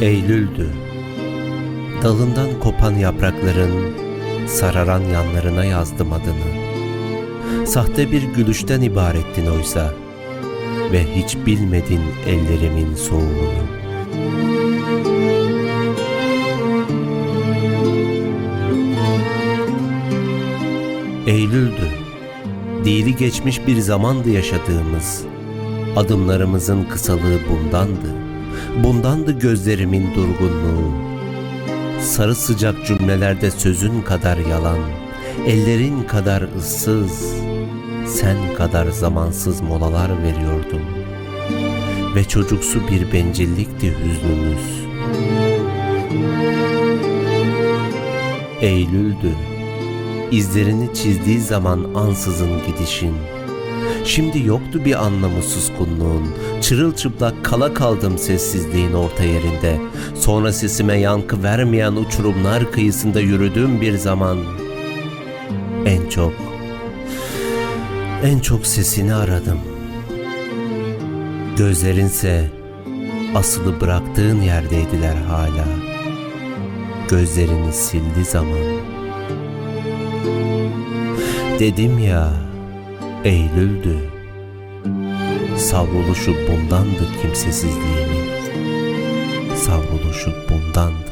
Eylül'dü. Dalından kopan yaprakların sararan yanlarına yazdım adını. Sahte bir gülüşten ibarettin oysa ve hiç bilmedin ellerimin soğuğunu. Eylül'dü. Dili geçmiş bir zamandı yaşadığımız. Adımlarımızın kısalığı bundandı. Bundandı gözlerimin durgunluğu. Sarı sıcak cümlelerde sözün kadar yalan, ellerin kadar ıssız, sen kadar zamansız molalar veriyordum. Ve çocuksu bir bencillikti hüznümüz. Eylül'dü. İzlerini çizdiği zaman ansızın gidişin. Şimdi yoktu bir anlamı suskunluğun. Çırılçıplak kala kaldım sessizliğin orta yerinde. Sonra sesime yankı vermeyen uçurumlar kıyısında yürüdüğüm bir zaman. En çok, en çok sesini aradım. Gözlerinse asılı bıraktığın yerdeydiler hala. Gözlerini sildi zaman. Dedim ya, Eylül'dü. Savruluşu bundandı kimsesizliğimin. Savruluşu bundandı.